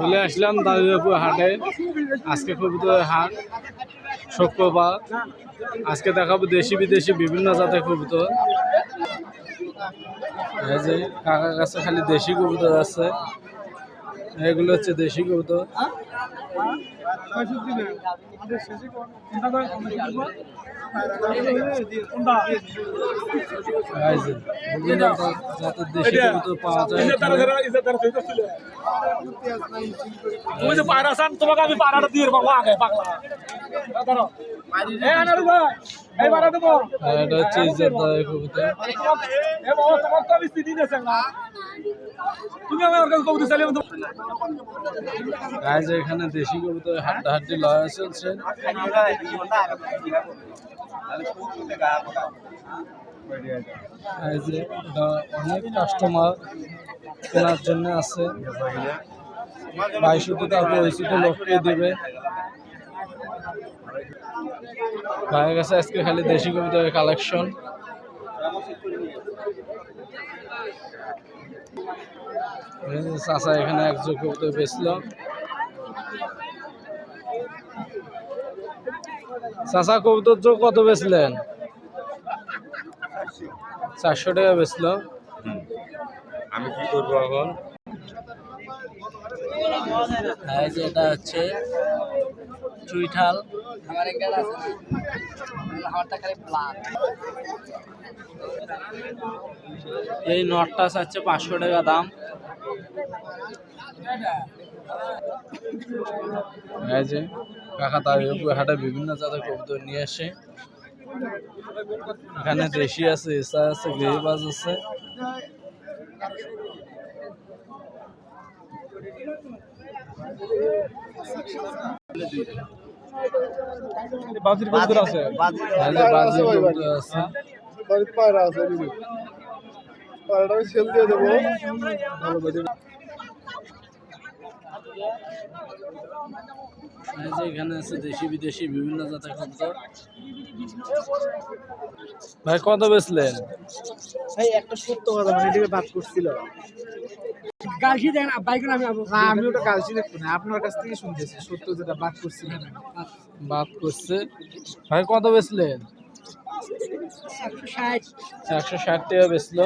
চলে আসলাম দাদুবাবু হাটে। আজকে কবুতরের হাট, শুক্রবার। আজকে দেখাবো দেশি বিদেশি বিভিন্ন জাতের কবুতর। এই যে কাকার কাছে খালি দেশি কবুতর আছে। এগুলো হচ্ছে দেশি কবুতর। তুমি যে পায়রা আসান তোমাকে আমি পায়রাটা দিয়ে দেবো আগে পাগলা চিনি এখানে দেশি কবুতর হাড্ডা হাড্ডি লড়াই চলছে অনেক কাস্টমার কেনার জন্য আছে। ভাই শুধু তার পরিচিত লোককে দেবে। ভাইয়ের কাছে আজকে খালি দেশি কবুতরের কালেকশন চাষা এখানে একজোড় কবুতর বেচলো। চাষা কবুতর কত বেচলেন? চারশো টাকা বেচলো। আমি কি করব এখন? এটা হচ্ছে চুইঠাল। এই নটটা চাচ্ছে পাঁচশো টাকা দাম। এই যে। কাকা তার হাটে বিভিন্ন জাতের কবুতর নিয়ে আসে। এখানে দেশি আছে এসা আছে গিরিবাজ আছে। বাজির কবুতর আছে? বাজির কবুতর আছে। পায়রা আছে পায়রাটা সেল দিয়ে দেবো। ভালো বাজে এই যে এখানে আছে দেশি বিদেশি বিভিন্ন জাতের কবুতর ভাই কত বেচলেন? ভাই একটা সত্য কথা মানে এদিকে বাদ করছিল গালছি দেখেন বাইক আমি না আমি ওটা কালচি দেখব না আপনার কাছ থেকে শুনতেছি সত্য যেটা বাদ করছিল বাদ করছে ভাই কত বেচলেন? একশো ষাট টাকা বেচলো।